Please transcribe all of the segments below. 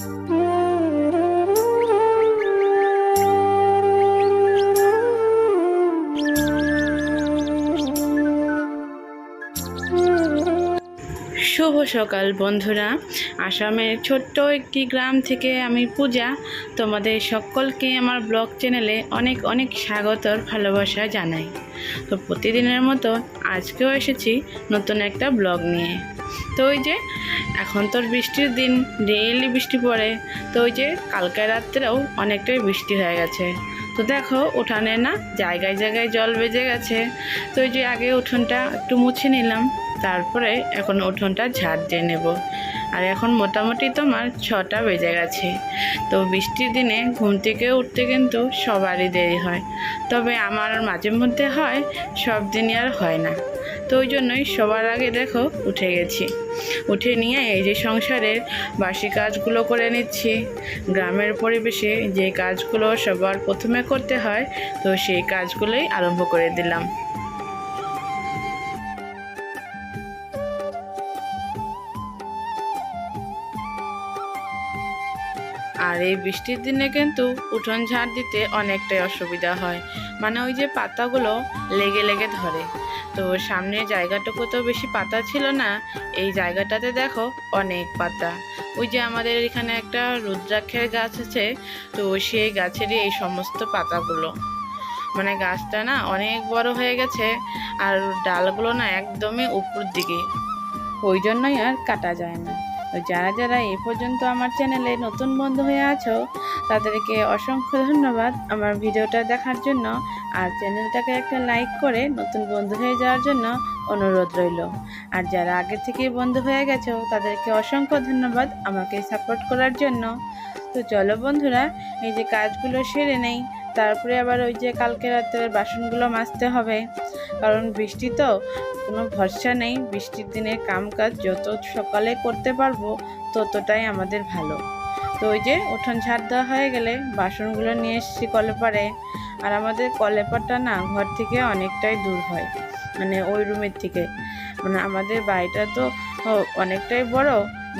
Mm-hmm. সকাল বন্ধুরা। আসামের ছোট্ট একটি গ্রাম থেকে আমি পূজা। তোমাদের সকলকে আমার ব্লগ চ্যানেলে অনেক অনেক স্বাগতর ভালোবাসা জানাই। তো প্রতিদিনের মতো আজকেও এসেছি নতুন একটা ব্লগ নিয়ে। তো ওই যে, এখন তোর বৃষ্টির দিন, ডেইলি বৃষ্টি পড়ে। তো ওই যে, কালকে রাত্রেও অনেকটাই বৃষ্টি হয়ে গেছে। তো দেখো, উঠানে না জায়গায় জায়গায় জল বেজে গেছে। তো ওই যে আগে উঠোনটা একটু মুছে নিলাম। তারপরে এখন উঠোনটা ঝাড় দিয়ে নেব। আর এখন মোটামুটি তোমার ছটা বেজে গেছে। তো বৃষ্টির দিনে ঘুম থেকে উঠতে কিন্তু সবারই দেরি হয়। তবে আমার মাঝে মধ্যে হয়, সব দিনই আর হয় না। তো ওই জন্যই সবার আগে দেখো উঠে গেছি। উঠে নিয়ে এই যে সংসারের বাসি কাজগুলো করে নিচ্ছি। গ্রামের পরিবেশে যে কাজগুলো সবার প্রথমে করতে হয়, তো সেই কাজগুলোই আরম্ভ করে দিলাম। আর এই বৃষ্টির দিনে কিন্তু উঠোন ঝাড় দিতে অনেকটাই অসুবিধা হয়। মানে ওই যে পাতাগুলো লেগে লেগে ধরে। তো সামনের জায়গাটুকু তো বেশি পাতা ছিল না, এই জায়গাটাতে দেখো অনেক পাতা। ওই যে আমাদের এখানে একটা রুদ্রাক্ষের গাছ আছে, তো সেই গাছেরই এই সমস্ত পাতাগুলো। মানে গাছটা না অনেক বড় হয়ে গেছে, আর ডালগুলো না একদমই উপর দিকে। ওই জন্যই আর কাটা যায় না। যারা যারা এ পর্যন্ত আমার চ্যানেলে নতুন বন্ধু হয়ে আছো, তাদেরকে অসংখ্য ধন্যবাদ আমার ভিডিওটা দেখার জন্য। আর চ্যানেলটাকে একটা লাইক করে নতুন বন্ধু হয়ে যাওয়ার জন্য অনুরোধ রইল। আর যারা আগে থেকে বন্ধু হয়ে গেছো, তাদেরকে অসংখ্য ধন্যবাদ আমাকে সাপোর্ট করার জন্য। তো চলো বন্ধুরা, এই যে কাজগুলো সেরে নেই, তারপরে আবার ওই যে কালকে রাত্রের বাসনগুলো মাজতে হবে। কারণ বৃষ্টি তো কোনো ভরসা নেই। বৃষ্টির দিনে কাম কাজ যত সকালে করতে পারব, ততটাই আমাদের ভালো। তো ওই যে উঠোন ঝাড় দেওয়া হয়ে গেলে বাসনগুলো নিয়ে এসেছি কলেপারে আর আমাদের কলেপারটা না ঘর থেকে অনেকটাই দূর হয় মানে ওই রুমের থেকে। মানে আমাদের বাড়িটা তো অনেকটাই বড়।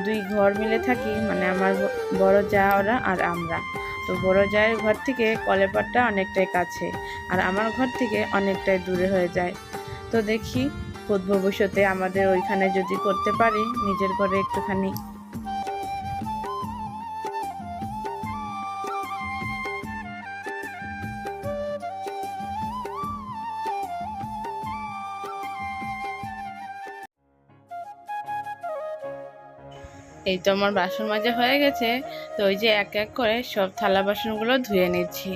দুই ঘর মিলে থাকি মানে আমার বড় যা ওরা আর আমরা। তো বড় জায়ের ঘর থেকে কলেপারটা অনেকটাই কাছে আর আমার ঘর থেকে অনেকটাই দূরে হয়ে যায়। তো দেখি ভবিষ্যতে আমাদের ওইখানে যদি করতে পারি, নিজের ঘরে একটুখানি এই তো আমার বাসন মাজা হয়ে গেছে, তো ওই যে এক এক করে সব থালা বাসনগুলো ধুয়ে নিচ্ছি।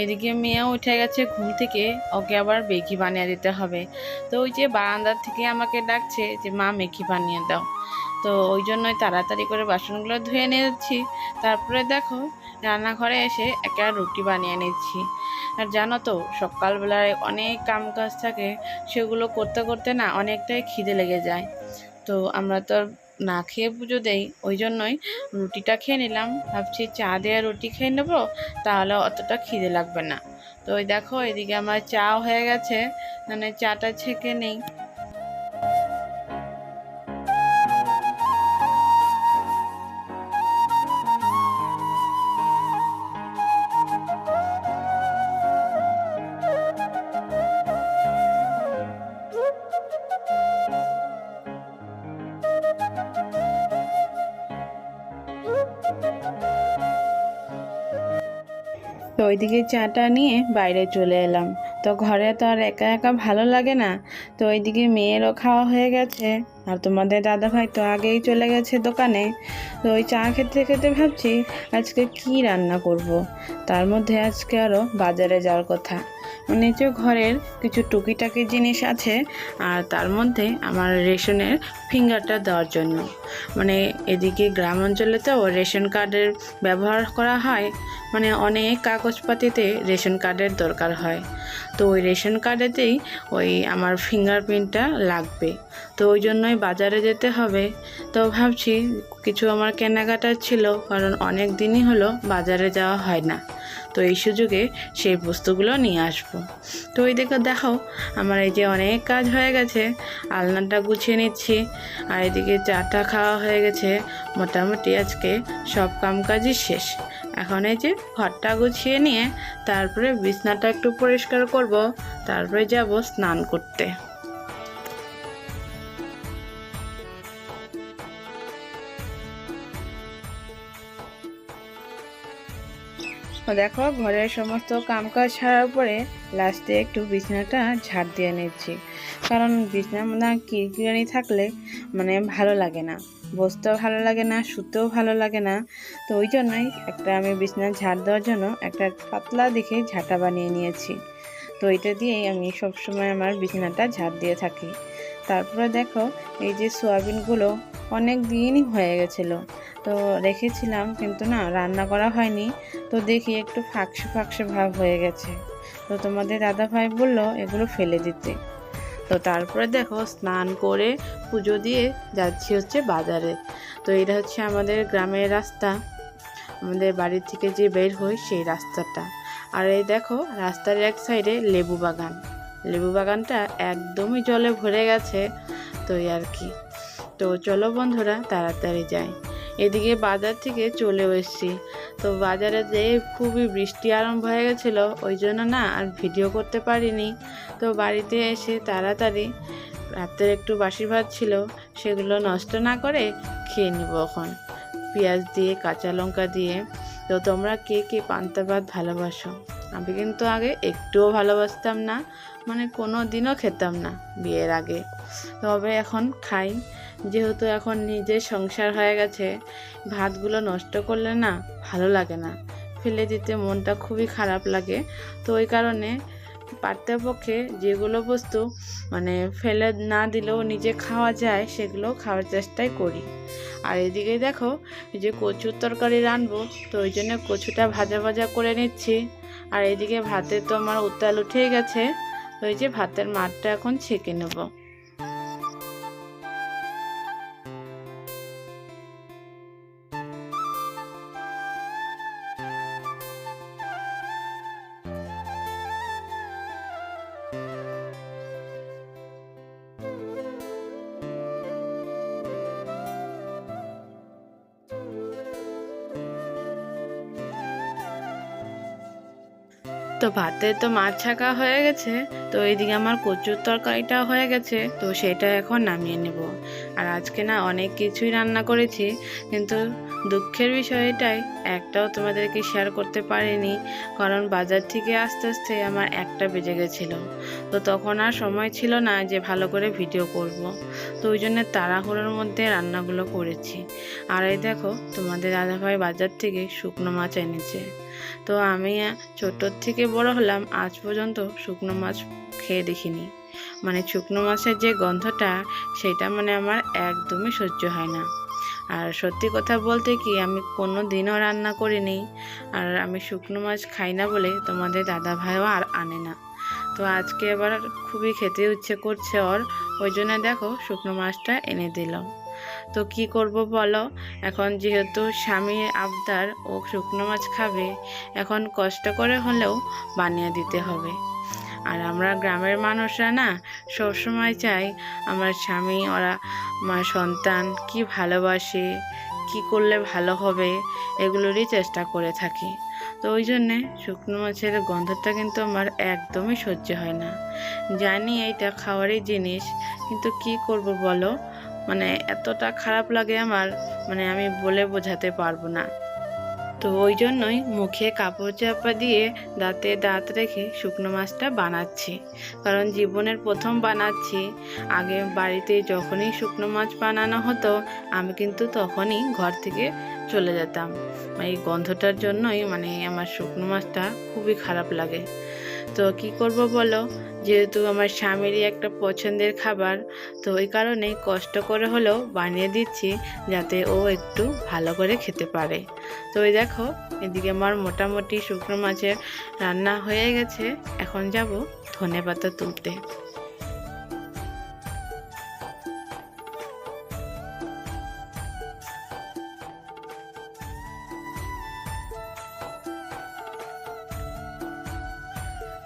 এদিকে মেয়েও উঠে গেছে ঘুম থেকে, ওকে আবার মেগি বানিয়ে দিতে হবে। তো ওই যে বারান্দার থেকে আমাকে ডাকছে যে, মা, মেগি বানিয়ে দাও। তো ওই জন্যই তাড়াতাড়ি করে বাসনগুলো ধুয়ে নিচ্ছি। তারপরে দেখো, রান্নাঘরে এসে একটা রুটি বানিয়ে নিচ্ছি। আর জানো তো, সকালবেলায় অনেক কাম কাজ থাকে, সেগুলো করতে করতে না অনেকটাই খিদে লেগে যায়। তো আমরা তো না খেয়ে পুজো দেই, ওই জন্যই রুটিটা খেয়ে নিলাম। ভাবছি চা দেওয়া রুটি খেয়ে নেব, তাহলে অতটা খিদে লাগবে না। তো ওই দেখো, এদিকে আমার চাও হয়ে গেছে মানে চাটা ছেঁকে নেই। ওইদিকে চাটা নিয়ে বাইরে চলে এলাম। তো ঘরে তো আর একা একা ভালো লাগে না। তো ওইদিকে মেয়েরও খাওয়া হয়ে গেছে আর তোমাদের দাদা ভাই তো আগেই চলে গেছে দোকানে। তো ওই চা খেতে খেতে ভাবছি আজকে কি রান্না করব। তার মধ্যে আজকে আরও বাজারে যাওয়ার কথা। যে ঘরের কিছু টুকিটাকি জিনিস আছে আর তার মধ্যে আমার রেশনের ফিঙ্গারটা দেওয়ার জন্য। মানে এদিকে গ্রাম অঞ্চলে তো রেশন কার্ডের ব্যবহার করা হয় মানে অনেক কাগজপাতিতে রেশন কার্ডের দরকার হয়। তো ওই রেশন কার্ডেতেই ওই আমার ফিঙ্গারপ্রিন্টটা লাগবে। তো ওই জন্যই বাজারে যেতে হবে। তো ভাবছি, কিছু আমার কেনাকাটা ছিল, কারণ অনেক দিনই হলো বাজারে যাওয়া হয় না। তো এই সুযোগে সেই বস্তুগুলো নিয়ে আসব। তো ওই দিকে দেখো, আমার এই যে অনেক কাজ হয়ে গেছে। আলনাটা গুছিয়ে নিচ্ছি। আর এদিকে চাটা খাওয়া হয়ে গেছে। মোটামুটি আজকে সব কামকাজই শেষ। এখন এই যে ঘরটা গুছিয়ে নিয়ে তারপরে বিছনাটা একটু পরিষ্কার করব। তারপরে যাব স্নান করতে। দেখো, ঘরের সমস্ত কামকাজ ছাড়ার পরে লাস্টে একটু বিছানাটা ঝাড় দিয়ে নিচ্ছি। কারণ মধ্যে কিরকিরানি থাকলে মানে ভালো লাগে না। বসতেও ভালো লাগে না, শুতেও ভালো লাগে না। তো ওই জন্যই একটা আমি বিছানা ঝাড় দেওয়ার জন্য একটা পাতলা দেখে ঝাঁটা বানিয়ে নিয়েছি। তো এটা দিয়েই আমি সবসময় আমার বিছানাটা ঝাড় দিয়ে থাকি। তারপরে দেখো, এই যে সোয়াবিনগুলো অনেক দিনই হয়ে গেছিল। তো রেখেছিলাম কিন্তু না, রান্না করা হয়নি। তো দেখি একটু ফাঁকসে ফাঁকসে ভাব হয়ে গেছে। তো তোমাদের দাদা ভাই বলল, এগুলো ফেলে দিতে। তো তারপরে দেখো স্নান করে পুজো দিয়ে যাচ্ছি হচ্ছে বাজারে। তো এটা হচ্ছে আমাদের গ্রামের রাস্তা। আমাদের বাড়ি থেকে যে বের হই সেই রাস্তাটা। আর এই দেখো রাস্তার এক সাইডে লেবু বাগান। লেবু বাগানটা একদমই জলে ভরে গেছে। তো আর কি। তো চলো বন্ধুরা, তাড়াতাড়ি যাই। এদিকে বাজার থেকে চলেও এসেছি। তো বাজারে যেয়ে খুবই বৃষ্টি আরম্ভ হয়ে গেছিল, ওই জন্য না আর ভিডিও করতে পারিনি। তো বাড়িতে এসে তাড়াতাড়ি রাতের একটু বাসি ভাত ছিল, সেগুলো নষ্ট না করে খেয়ে নিব এখন। পেঁয়াজ দিয়ে, কাঁচা লঙ্কা দিয়ে। তো তোমরা কে কে পান্তা ভাত ভালোবাসো? আমি কিন্তু আগে একটুও ভালোবাসতাম না মানে কোনো দিনও খেতাম না বিয়ের আগে। তবে এখন খাই। যেহেতু এখন নিজের সংসার হয়ে গেছে, ভাতগুলো নষ্ট করলে না ভালো লাগে না। ফেলে দিতে মনটা খুবই খারাপ লাগে। তো ওই কারণে পারতেপক্ষে যেগুলো বস্তু মানে ফেলে না দিলেও নিজে খাওয়া যায়, সেগুলো খাওয়ার চেষ্টাই করি। আর এদিকে দেখো যে কচুর তরকারি রানবো তো ওই জন্য কচুটা ভাজা ভাজা করে নিচ্ছি। আর এদিকে ভাতে তো আমার উত্তাল উঠেই গেছে ওই যে ভাতের মাঠটা এখন ছেঁকে নেব। তো ভাতে তো মাছ ছাকা হয়ে গেছে, তো এইদিকে আমার কচুর তরকারিটাও হয়ে গেছে, তো সেটা এখন নামিয়ে নেব। আর আজকে না অনেক কিছুই রান্না করেছি, কিন্তু দুঃখের বিষয় এটাই একটাও তোমাদেরকে শেয়ার করতে পারিনি, কারণ বাজার থেকে আস্তে আস্তে আমার একটা বেজে গেছিল। তো তখন আর সময় ছিল না যে ভালো করে ভিডিও করব। তো ওই জন্য তাড়াহুড়োর মধ্যে রান্নাগুলো করেছি। আর এই দেখো, তোমাদের দাদাভাই বাজার থেকে শুকনো মাছ এনেছে। তো আমি ছোটোর থেকে বড় হলাম, আজ পর্যন্ত শুকনো মাছ খেয়ে দেখিনি। মানে শুকনো মাছের যে গন্ধটা, সেটা মানে আমার একদমই সহ্য হয় না। আর সত্যি কথা বলতে কি, আমি কোনো দিনও রান্না করিনি, আর আমি শুকনো মাছ খাই না বলে তোমাদের দাদা ভাইও আর আনে না। তো আজকে এবার খুবই খেতে ইচ্ছে করছে ওর, ওই জন্য দেখো শুকনো মাছটা এনে দিলাম। তো কি করব বলো? এখন যেহেতু স্বামী আবদার ও শুকনো মাছ খাবে, এখন কষ্ট করে হলেও বানিয়ে দিতে হবে। আর আমরা গ্রামের মানুষরা না, সবসময় চাই আমার স্বামী, ওরা আমার সন্তান কি ভালোবাসে, কি করলে ভালো হবে, এগুলোরই চেষ্টা করে থাকি। তো ওই জন্যে শুকনো মাছের গন্ধটা কিন্তু আমার একদমই সহ্য হয় না। জানি এইটা খাওয়ারই জিনিস, কিন্তু কি করব বলো? মানে এতটা খারাপ লাগে আমার মানে আমি বলে বোঝাতে পারব না। তো ওই জন্যই মুখে কাপড় চাপা দিয়ে দাঁতে দাঁত রেখে শুকনো মাছটা বানাচ্ছি। কারণ জীবনের প্রথম বানাচ্ছি। আগে বাড়িতে যখনই শুকনো মাছ বানানো হতো, আমি কিন্তু তখনই ঘর থেকে চলে যেতাম। এই গন্ধটার জন্যই মানে আমার শুকনো মাছটা খুবই খারাপ লাগে। তো কি করব বলো? যেহেতু আমার স্বামীরই একটা পছন্দের খাবার, তো ওই কারণেই কষ্ট করে হলেও বানিয়ে দিচ্ছি যাতে ও একটু ভালো করে খেতে পারে। তো ওই দেখো, এদিকে আমার মোটামুটি শুকনো মাছের রান্না হয়ে গেছে। এখন যাব ধনে পাতা তুলতে।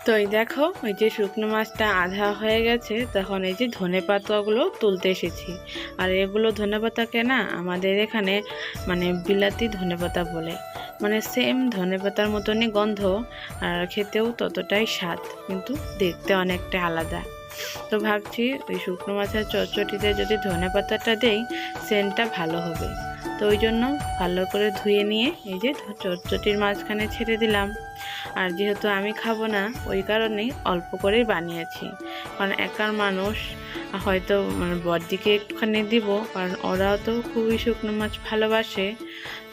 তো এই দেখো, ওই যে শুকনো মাছটা আধা হয়ে গেছে, তখন এই যে ধনে পাতাগুলো তুলতে এসেছি। আর এগুলো ধনে পাতাকে না আমাদের এখানে মানে বিলাতি ধনে পাতা বলে। মানে সেম ধনে পাতার মতনই গন্ধ, আর খেতেও ততটাই স্বাদ, কিন্তু দেখতে অনেকটা আলাদা। তো ভাবছি ওই শুকনো মাছের চচ্চটিতে যদি ধনে পাতাটা দেই, সেন্টটা ভালো হবে। তো ওই জন্য ভালো করে ধুয়ে নিয়ে এই যে চটচটির মাঝখানে ছেড়ে দিলাম। আর যেহেতু আমি খাব না, ওই কারণেই অল্প করেই বানিয়েছি। কারণ একার মানুষ হয়তো মানে বড়দিকে একটুখানি দিব, কারণ ওরাও তো খুবই শুকনো মাছ ভালোবাসে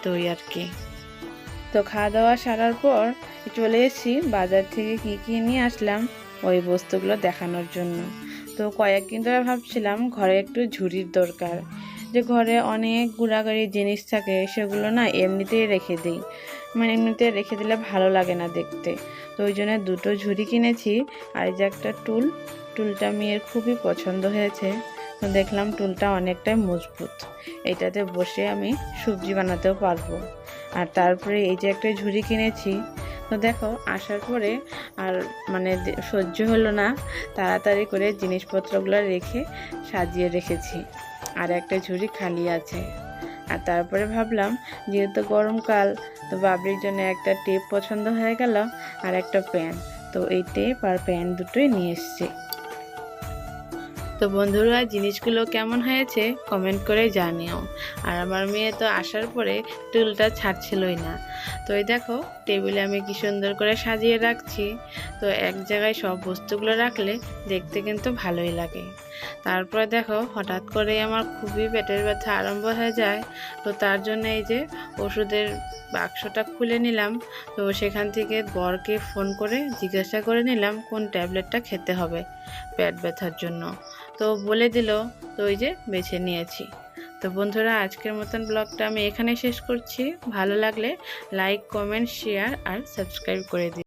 তো ওই আর কি। তো খাওয়া দাওয়া সারার পর চলে এসেছি, বাজার থেকে কী কী নিয়ে আসলাম, ওই বস্তুগুলো দেখানোর জন্য। তো কয়েকদিন ধরে ভাবছিলাম, ঘরে একটু ঝুড়ির দরকার। যে ঘরে অনেক গুড়াগাড়ি জিনিস থাকে, সেগুলো না এমনিতেই রেখে দিই। মানে এমনিতে রেখে দিলে ভালো লাগে না দেখতে। তো ওই জন্য দুটো ঝুড়ি কিনেছি। আর এই যে একটা টুল, টুলটা মেয়ের খুবই পছন্দ হয়েছে। তো দেখলাম টুলটা অনেকটাই মজবুত। এটাতে বসে আমি সবজি বানাতেও পারব। আর তারপরে এই যে একটা ঝুড়ি কিনেছি। তো দেখো, আসার পরে আর মানে সহ্য হলো না। তাড়াতাড়ি করে জিনিসপত্রগুলো রেখে সাজিয়ে রেখেছি। আর একটা ঝুড়ি খালি আছে। আর তারপরে ভাবলাম, যেহেতু গরমকাল, তো বাবরির জন্য একটা টেপ পছন্দ হয়ে গেল আর একটা প্যান তো এই টেপ আর প্যান দুটোই নিয়ে এসছি। তো বন্ধুরা, জিনিসগুলো কেমন হয়েছে কমেন্ট করে জানিও। আর আমার মেয়ে তো আসার পরে টুলটা ছাড়ছিলই না। তো এই দেখো, টেবিলে আমি কি সুন্দর করে সাজিয়ে রাখছি। তো এক জায়গায় সব বস্তুগুলো রাখলে দেখতে কিন্তু ভালোই লাগে। তারপরে দেখো, হঠাৎ করে আমার খুবই পেটের ব্যথা আরম্ভ হয়ে যায়। তো তার জন্য এই যে ওষুধের বাক্সটা খুলে নিলাম। তো সেখান থেকে বরকে ফোন করে জিজ্ঞাসা করে নিলাম, কোন ট্যাবলেটটা খেতে হবে পেট ব্যথার জন্য। তো বলে দিল, তো ওই যে বেছে নিয়েছি। তো বন্ধুরা, আজকের মতন ব্লগটা আমি এখানে শেষ করছি। ভালো লাগলে লাইক, কমেন্ট, শেয়ার আর সাবস্ক্রাইব করে দিই